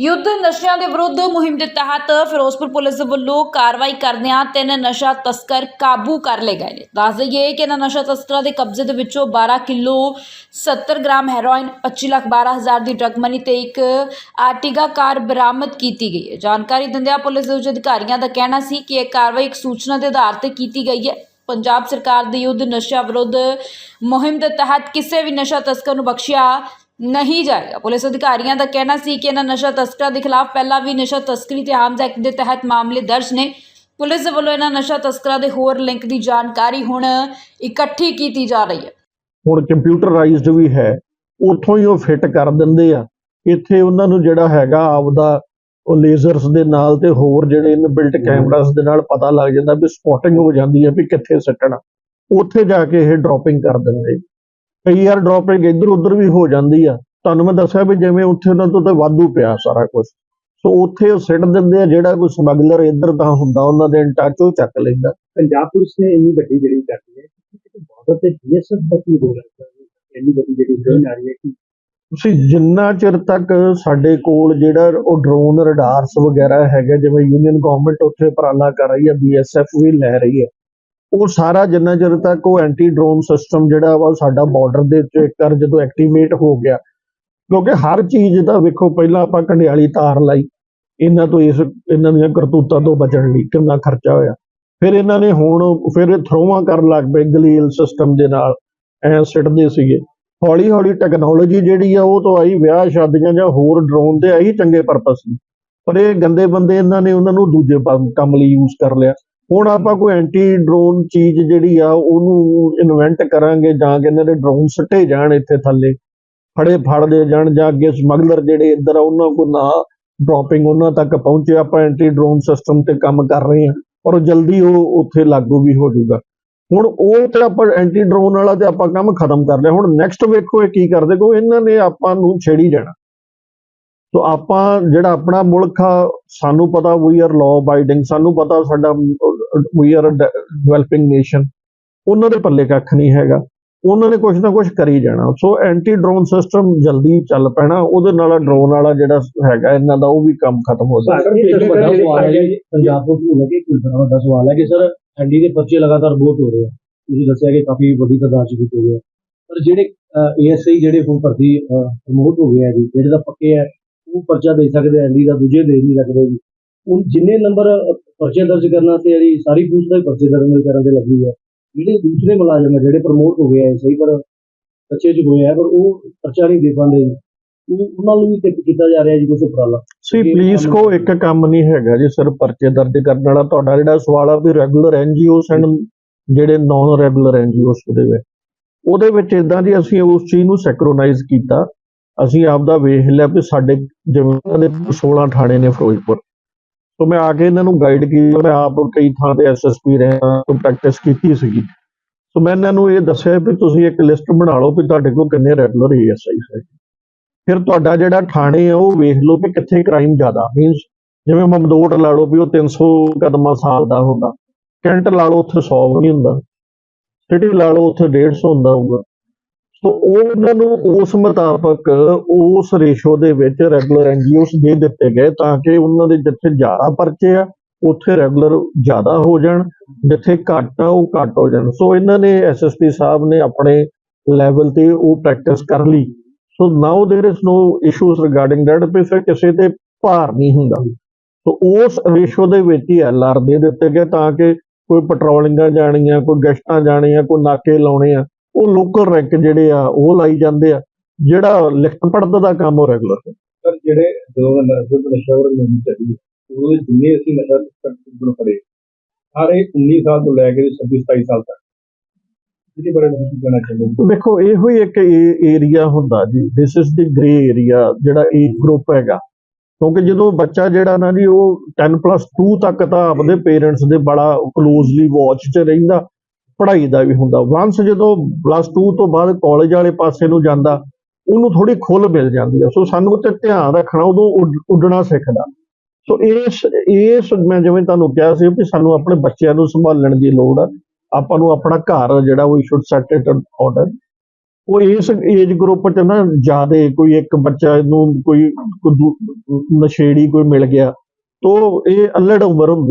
ਯੁੱਧ ਨਸ਼ਿਆਂ ਦੇ ਵਿਰੁੱਧ ਮੁਹਿੰਮ ਦੇ ਤਹਿਤ ਫਿਰੋਜ਼ਪੁਰ ਪੁਲਿਸ ਵੱਲੋਂ ਕਾਰਵਾਈ ਕਰਦਿਆਂ ਤਿੰਨ ਨਸ਼ਾ ਤਸਕਰ ਕਾਬੂ ਕਰ ਲਏ ਗਏ ਨੇ। ਦੱਸ ਦਈਏ ਕਿ ਇਹਨਾਂ ਨਸ਼ਾ ਤਸਕਰਾਂ ਦੇ ਕਬਜ਼ੇ ਦੇ ਵਿੱਚੋਂ 12 ਕਿਲੋ 70 ਗ੍ਰਾਮ ਹੈਰੋਇਨ 25 ਲੱਖ 12 ਹਜ਼ਾਰ ਦੀ ਡਰਗ ਮਨੀ ਤੇ ਇੱਕ ਆਰਟੀਗਾ ਕਾਰ ਬਰਾਮਦ ਕੀਤੀ ਗਈ ਹੈ। ਜਾਣਕਾਰੀ ਦਿੰਦਿਆਂ ਪੁਲਿਸ ਦੇ ਉੱਚ ਅਧਿਕਾਰੀਆਂ ਦਾ ਕਹਿਣਾ ਸੀ ਕਿ ਇਹ ਕਾਰਵਾਈ ਇੱਕ ਸੂਚਨਾ ਦੇ ਆਧਾਰ ਤੇ ਕੀਤੀ ਗਈ ਹੈ। ਪੰਜਾਬ ਸਰਕਾਰ ਦੀ ਯੁੱਧ ਨਸ਼ਾ ਵਿਰੁੱਧ ਮੁਹਿੰਮ ਦੇ ਤਹਿਤ ਕਿਸੇ ਵੀ ਨਸ਼ਾ ਤਸਕਰ ਨੂੰ ਬਖਸ਼ਿਆ ਨਹੀਂ ਜਾਏਗਾ। ਪੁਲਿਸ ਅਧਿਕਾਰੀਆਂ ਦਾ ਕਹਿਣਾ ਸੀ ਕਿ ਇਹਨਾਂ ਨਸ਼ਾ ਤਸਕਰਾਂ ਦੇ ਖਿਲਾਫ ਪਹਿਲਾਂ ਵੀ ਨਸ਼ਾ ਤਸਕਰੀ ਤੇ ਆਰਮਜ਼ ਐਕਟ ਦੇ ਤਹਿਤ ਮਾਮਲੇ ਦਰਜ ਨੇ। ਪੁਲਿਸ ਵੱਲੋਂ ਇਹਨਾਂ ਨਸ਼ਾ ਤਸਕਰਾਂ ਦੇ ਹੋਰ ਲਿੰਕ ਦੀ ਜਾਣਕਾਰੀ ਹੁਣ ਇਕੱਠੀ ਕੀਤੀ ਜਾ ਰਹੀ ਹੈ। ਹੁਣ ਕੰਪਿਊਟਰਾਈਜ਼ਡ ਵੀ ਹੈ। ਉੱਥੋਂ ਹੀ ਉਹ ਫਿੱਟ ਕਰ ਦਿੰਦੇ ਆ। ਇੱਥੇ ਉਹਨਾਂ ਨੂੰ ਜਿਹੜਾ ਹੈਗਾ ਆਪਦਾ ਉਹ ਲੇਜ਼ਰਸ ਦੇ ਨਾਲ ਤੇ ਹੋਰ ਜਿਹੜੇ ਇਨ ਬਿਲਟ ਕੈਮਰਾਸ ਦੇ ਨਾਲ ਪਤਾ ਲੱਗ ਜਾਂਦਾ ਵੀ ਸਪੌਟਿੰਗ ਹੋ ਜਾਂਦੀ ਹੈ ਵੀ ਕਿੱਥੇ ਸੱਟਣਾ। ਉੱਥੇ ਜਾ ਕੇ ਇਹ ਡ੍ਰੌਪਿੰਗ ਕਰ ਦਿੰਦੇ। ਕਈ ਵਾਰ ਡ੍ਰੌਪਿੰਗ ਇੱਧਰ ਉੱਧਰ ਵੀ ਹੋ ਜਾਂਦੀ ਆ। ਤੁਹਾਨੂੰ ਮੈਂ ਦੱਸਿਆ ਵੀ ਜਿਵੇਂ ਉੱਥੇ ਉਹਨਾਂ ਤੋਂ ਤਾਂ ਵਾਧੂ ਪਿਆ ਸਾਰਾ ਕੁਝ ਸੋ ਉੱਥੇ ਉਹ ਸਿੱਟ ਦਿੰਦੇ ਆ ਜਿਹੜਾ ਕੋਈ ਸਮਗਲਰ ਇੱਧਰ ਦਾ ਹੁੰਦਾ ਉਹਨਾਂ ਦੇ ਟੱਚ ਉਹ ਚੱਕ ਲੈਂਦਾ। ਪੰਜਾਬ ਪੁਲਿਸ ਨੇ ਇੰਨੀ ਵੱਡੀ ਜਿਹੜੀ ਕਰਦੀ ਹੈ ਬਾਰਡਰ ਤੇ ਡੀਐਸਐਫ ਦਾ ਕੀ ਰੋਲ ਹੈ? ਇੰਨੀ ਵੱਡੀ ਜਿਹੜੀ ਡਰੋਨ ਆ ਰਹੀ ਹੈ ਕਿ ਤੁਸੀਂ ਜਿੰਨਾ ਚਿਰ ਤੱਕ ਸਾਡੇ ਕੋਲ ਜਿਹੜਾ ਉਹ ਡਰੋਨ ਰਡਾਰਸ ਵਗੈਰਾ ਹੈਗਾ ਜਿਵੇਂ ਯੂਨੀਅਨ ਗਵਰਨਮੈਂਟ ਉੱਥੇ ਉਪਰਾਲਾ ਕਰ ਰਹੀ ਹੈ ਬੀਐਸਐਫ ਵੀ ਲੈ ਰਹੀ ਹੈ ਉਹ ਸਾਰਾ ਜਿੰਨਾ ਚਿਰ ਤੱਕ ਉਹ ਐਂਟੀ ਡਰੋਨ ਸਿਸਟਮ ਜਿਹੜਾ ਵਾ ਸਾਡਾ ਬਾਰਡਰ ਦੇ ਉੱਤੇ ਇੱਕ ਵਾਰ ਜਦੋਂ ਐਕਟੀਵੇਟ ਹੋ ਗਿਆ, ਕਿਉਂਕਿ ਹਰ ਚੀਜ਼ ਦਾ ਵੇਖੋ ਪਹਿਲਾਂ ਆਪਾਂ ਕੰਡਿਆਲੀ ਤਾਰ ਲਾਈ, ਇਹਨਾਂ ਤੋਂ ਇਸ, ਇਹਨਾਂ ਦੀਆਂ ਕਰਤੂਤਾਂ ਤੋਂ ਬਚਣ ਲਈ ਕਿੰਨਾ ਖਰਚਾ ਹੋਇਆ। ਫਿਰ ਇਹਨਾਂ ਨੇ ਹੁਣ ਫਿਰ ਥਰੋਵਾਂ ਕਰਨ ਲੱਗ ਪਏ ਗਲੀਲ ਸਿਸਟਮ ਦੇ ਨਾਲ, ਐ ਸਿੱਟਦੇ ਸੀਗੇ। ਹੌਲੀ ਹੌਲੀ ਟੈਕਨੋਲੋਜੀ ਜਿਹੜੀ ਆ ਉਹ ਤੋਂ ਆਈ ਵਿਆਹ ਸ਼ਾਦੀਆਂ ਜਾਂ ਹੋਰ ਡਰੋਨ ਤੇ ਆਈ ਚੰਗੇ ਪਰਪਸ ਲਈ ਪਰ ਇਹ ਗੰਦੇ ਬੰਦੇ ਇਹਨਾਂ ਨੇ ਉਹਨਾਂ ਨੂੰ ਦੂਜੇ ਕੰਮ ਲਈ ਯੂਜ਼ ਕਰ ਲਿਆ। ਹੁਣ ਆਪਾਂ ਕੋਈ ਐਂਟੀ ਡਰੋਨ ਚੀਜ਼ ਜਿਹੜੀ ਆ, ਉਹਨੂੰ ਇਨਵੈਂਟ ਕਰਾਂਗੇ ਜਾਂ ਕਿ ਇਹਨਾਂ ਦੇ ਡਰੋਨ ਸੱਟੇ ਜਾਣ ਇੱਥੇ ਥੱਲੇ, ਫੜੇ ਫੜਦੇ ਜਾਣ ਜਾਂ ਅੱਗੇ ਸਮਗਲਰ ਜਿਹੜੇ ਇੱਧਰ ਆ, ਉਹਨਾਂ ਕੋ ਨਾ ਡ੍ਰੌਪਿੰਗ ਉਹਨਾਂ ਤੱਕ ਪਹੁੰਚੇ, ਆਪਾਂ ਐਂਟੀ ਡਰੋਨ ਸਿਸਟਮ ਤੇ ਕੰਮ ਕਰ ਰਹੇ ਹਾਂ ਔਰ ਜਲਦੀ ਉਹ ਉੱਥੇ ਲਾਗੂ ਵੀ ਹੋ ਜਾਊਗਾ। ਹੁਣ ਉਹ ਤੇ ਆਪਾਂ ਐਂਟੀ ਡਰੋਨ ਵਾਲਾ ਤੇ ਆਪਾਂ ਕੰਮ ਖਤਮ ਕਰ ਲਿਆ। ਹੁਣ ਨੈਕਸਟ ਵੇਖੋ ਇਹ ਕੀ ਕਰਦੇ ਕੋ ਇਹਨਾਂ ਨੇ ਆਪਾਂ ਨੂੰ ਛੇੜੀ ਜਾਣਾ। ਸੋ ਆਪਾਂ ਜਿਹੜਾ ਆਪਣਾ ਮੁਲਕ ਆ, ਸਾਨੂੰ ਪਤਾ ਵੀ ਆਰ ਲਾਅ ਅਬਾਈਡਿੰਗ ਸਾਨੂੰ ਪਤਾ ਸਾਡਾ ਵੀ ਆਰ ਡਿਵੈਲਪਿੰਗ ਨੇਸ਼ਨ ਉਹਨਾਂ ਦੇ ਪੱਲੇ ਕੱਖ ਨਹੀਂ ਹੈਗਾ। ਉਹਨਾਂ ਨੇ ਕੁਝ ਨਾ ਕੁਝ ਕਰੀ ਜਾਣਾ। ਸੋ ਐਂਟੀ ਡਰੋਨ ਸਿਸਟਮ ਜਲਦੀ ਚੱਲ ਪੈਣਾ। ਉਹਦੇ ਨਾਲ ਡਰੋਨ ਵਾਲਾ ਜਿਹੜਾ ਹੈਗਾ, ਇਹਨਾਂ ਦਾ ਉਹ ਵੀ ਕੰਮ ਖਤਮ ਹੋ ਜਾਣਾ। ਪੰਜਾਬ ਤੋਂ ਨੂੰ ਲੱਗੇ ਕਿ ਬੜਾ ਵੱਡਾ ਸਵਾਲ ਹੈ ਕਿ ਸਰ ਐਨਡੀ ਦੇ ਪਰਚੇ ਲਗਾਤਾਰ ਬਹੁਤ ਹੋ ਰਹੇ ਆ। ਤੁਸੀਂ ਦੱਸਿਆ ਕਿ ਕਾਫੀ ਵੱਡੀ ਤਾਦਾਦ ਚ ਹੋ। ਗਿਆ ਪਰ ਜਿਹੜੇ ਏਐਸਆਈ ਜਿਹੜੇ ਹੁਣ ਭਰਤੀ ਪ੍ਰਮੋਟ ਹੋ ਗਏ ਆ ਜੀ, ਜਿਹੜੇ ਤਾਂ ਪੱਕੇ ਹੈ ਉਹ ਪਰਚਾ ਦੇ ਸਕਦੇ ਐਨਡੀ ਦਾ ਦੂਜੇ ਦੇ ਨਹੀਂ ਸਕਦੇ ਜੀ। ਹੁਣ ਜਿੰਨੇ ਨੰਬਰ ਪਰਚੇ ਦਰਜ ਕਰਨਾ ਤੇ ਜਿਹੜੀ ਸਾਰੀ ਪੁਲਿਸ ਦਾ ਹੀ ਪਰਚੇ ਦਰਜ ਕਰਨ ਤੇ ਲੱਗੀ ਹੈ ਜਿਹੜੇ ਦੂਸਰੇ ਮੁਲਾਜ਼ਮ ਆ ਜਿਹੜੇ ਪ੍ਰਮੋਟ ਹੋ ਗਏ ਆ ਸਹੀ ਪਰ ਬੱਚੇ ਚ ਹੋਏ ਆ ਪਰ ਉਹ ਪਰਚਾ ਨਹੀਂ ਦੇ ਪਾਉਂਦੇ। ਜੀ ਉਹ- ਉਹਨਾਂ ਨੂੰ ਵੀ ਤੇ ਕੀਤਾ ਜਾ ਰਿਹਾ ਜੀ ਕੁਝ ਉਪਰਾਲਾ। ਸੀ ਪੁਲਿਸ ਕੋ ਇੱਕ ਕੰਮ ਨਹੀਂ ਹੈਗਾ ਜੀ ਸਿਰਫ ਪਰਚੇ ਦਰਜ ਕਰਨ ਵਾਲਾ। ਤੁਹਾਡਾ ਜਿਹੜਾ ਸਵਾਲ ਆ ਵੀ ਰੈਗੂਲਰ ਐਨਜੀਓਸ ਐਂਡ ਜਿਹੜੇ ਨਾਨ ਰੈਗੂਲਰ ਐਨਜੀਓਸ ਦੇ ਵਿੱਚ। ਉਹਦੇ ਵਿੱਚ ਇਦਾਂ ਦੀ ਅਸੀਂ ਉਸ ਚੀਜ਼ ਨੂੰ ਸੈਕਰੋਨਾਈਜ਼ ਕੀਤਾ। ਅਸੀਂ ਆਪ ਦਾ ਵੇਖ ਲਿਆ ਵੀ ਸਾਡੇ ਉਹਨਾਂ ਦੇ 16 ਥਾਣੇ ਨੇ ਫਿਰੋਜ਼ਪੁਰ। ਤੋਂ ਮੈਂ ਆ ਕੇ ਇਹਨਾਂ ਨੂੰ ਗਾਈਡ ਕੀਤਾ ਮੈਂ ਆਪ ਕਈ ਥਾਂ ਤੇ ਐਸਐਸਪੀ ਰਿਹਾ ਤੋਂ ਪ੍ਰੈਕਟਿਸ ਕੀਤੀ ਸੀਗੀ। ਸੋ ਮੈਂ ਇਹਨਾਂ ਨੂੰ ਇਹ ਦੱਸਿਆ ਵੀ ਤੁਸੀਂ ਇੱਕ ਲਿਸਟ ਬਣਾ ਲਓ ਵੀ ਤੁਹਾਡੇ ਕੋਲ ਕਿੰਨੇ ਰੈਗੂਲਰ ਏਐਸਆਈ ਹੈ ਫਿਰ ਤੁਹਾਡਾ ਜਿਹੜਾ ਥਾਣੇ ਆ ਉਹ ਵੇਖ ਲਓ ਵੀ ਕਿੱਥੇ ਕ੍ਰਾਈਮ ਜ਼ਿਆਦਾ। ਮੀਨਸ ਜਿਵੇਂ ਮਮਦੋਟ ਲਾ ਲਓ ਵੀ ਉਹ 300 ਕਦਮਾਂ ਸਾਲ ਦਾ ਹੁੰਦਾ। ਕੈਂਟ ਲਾ ਲਓ ਉੱਥੇ 100 ਵੀ ਹੁੰਦਾ। ਸਿਟੀ ਲਾ ਲਓ ਉੱਥੇ 150 ਹੁੰਦਾ ਹੋਊਗਾ। ਸੋ ਉਹ ਉਹਨਾਂ ਨੂੰ ਉਸ ਮੁਤਾਬਕ ਉਸ ਰੇਸ਼ੋ ਦੇ ਵਿੱਚ ਰੈਗੂਲਰ ਐਨਜੀਓਸ ਦੇ ਦਿੱਤੇ ਗਏ ਤਾਂ ਕਿ ਉਹਨਾਂ ਦੇ ਜਿੱਥੇ ਜ਼ਿਆਦਾ ਪਰਚੇ ਆ ਉੱਥੇ ਰੈਗੂਲਰ ਜ਼ਿਆਦਾ ਹੋ ਜਾਣ ਜਿੱਥੇ ਘੱਟ ਆ ਉਹ ਘੱਟ ਹੋ ਜਾਣ ਸੋ ਇਹਨਾਂ ਨੇ ਐਸਐਸਪੀ ਸਾਹਿਬ ਨੇ ਆਪਣੇ ਲੈਵਲ ਤੇ ਉਹ ਪ੍ਰੈਕਟਿਸ ਕਰ ਲਈ so now there is no issues regarding that ਵੀ ਫਿਰ ਕਿਸੇ ਤੇ ਭਾਰ ਨਹੀਂ ਹੁੰਦਾ ਸੋ ਉਸ ਰੇਸ਼ੋ ਦੇ ਵਿੱਚ ਹੀ ਐਲਆਰ ਦੇ ਦਿੱਤੇ ਗਏ ਤਾਂ ਕਿ ਕੋਈ ਪੈਟਰੋਲਿੰਗਾਂ ਜਾਣੀਆਂ ਕੋਈ ਗਸ਼ਤਾਂ ਜਾਣੀਆਂ ਕੋਈ ਨਾਕੇ ਲਾਉਣੇ ਆ ਉਹ ਲੋਕਲ ਰੈਂਕ ਜਿਹੜੇ ਆ ਉਹ ਲਾਈ ਜਾਂਦੇ ਆ ਜਿਹੜਾ ਲਿਖਤ ਪੜਤ ਦਾ ਕੰਮ ਉਹ ਰੈਗੂਲਰ ਸਰ ਜਿਹੜੇ ਜਦੋਂ ਨਸ਼ਾ ਵਰ ਨਹੀਂ ਚੱਲੀ ਉਹ ਜਿੰਨੇ ਅਸੀਂ ਨਸ਼ਾ ਤੱਕ ਫੜੇ ਸਾਰੇ 19 ਸਾਲ ਤੋਂ ਲੈ ਕੇ 26 27 ਸਾਲ ਤੱਕ। ਇਹਦੇ ਬਾਰੇ ਕੀ ਕਹਿਣਾ ਚਾਹੁੰਦੇ ਦੇਖੋ ਇਹੋ ਹੀ ਇੱਕ ਏਰੀਆ ਹੁੰਦਾ ਜੀ this is the grey area ਜਿਹੜਾ ਏਜ ਗਰੁੱਪ ਹੈਗਾ। ਕਿਉਂਕਿ ਜਦੋਂ ਬੱਚਾ ਜਿਹੜਾ ਨਾ ਜੀ ਉਹ 10+2 ਤੱਕ ਤਾਂ ਆਪਦੇ ਪੇਰੈਂਟਸ ਦੇ ਬੜਾ ਕਲੋਜ਼ਲੀ ਵਾਚ 'ਚ ਰਹਿੰਦਾ। ਪੜ੍ਹਾਈ ਦਾ ਵੀ ਹੁੰਦਾ। ਵਾਂਸ ਜਦੋਂ ਪਲੱਸ 2 ਤੋਂ ਬਾਅਦ ਕਾਲਜ ਵਾਲੇ ਪਾਸੇ ਨੂੰ ਜਾਂਦਾ, ਉਹਨੂੰ ਥੋੜੀ ਖੁੱਲ ਮਿਲ ਜਾਂਦੀ ਹੈ ਸੋ ਸਾਨੂੰ ਤੇ ਧਿਆਨ ਰੱਖਣਾ, ਉਦੋਂ ਉੱਡ- ਉੱਡਣਾ ਸਿੱਖਦਾ ਸੋ ਇਸ ਇਸ ਮੈਂ ਜਿਵੇਂ ਤੁਹਾਨੂੰ ਕਿਹਾ ਸੀ ਵੀ ਸਾਨੂੰ ਆਪਣੇ ਬੱਚਿਆਂ ਨੂੰ ਸੰਭਾਲਣ ਦੀ ਲੋੜ ਆ। ਆਪਾਂ ਨੂੰ ਆਪਣਾ ਘਰ ਜਿਹੜਾ ਉਹ ਸ਼ੁੱਡ ਸੈਟ ਇਟ ਆਰਡਰ ਉਹ ਇਸ ਏਜ ਗਰੁੱਪ ਚ ਨਾ ਜ਼ਿਆਦਾ ਕੋਈ ਇੱਕ ਬੱਚਾ ਨੂੰ ਕੋਈ ਨਸ਼ੇੜੀ ਕੋਈ ਮਿਲ ਗਿਆ, ਤੋ ਇਹ ਅਲੜ ਉਮਰ ਹੁੰਦੀ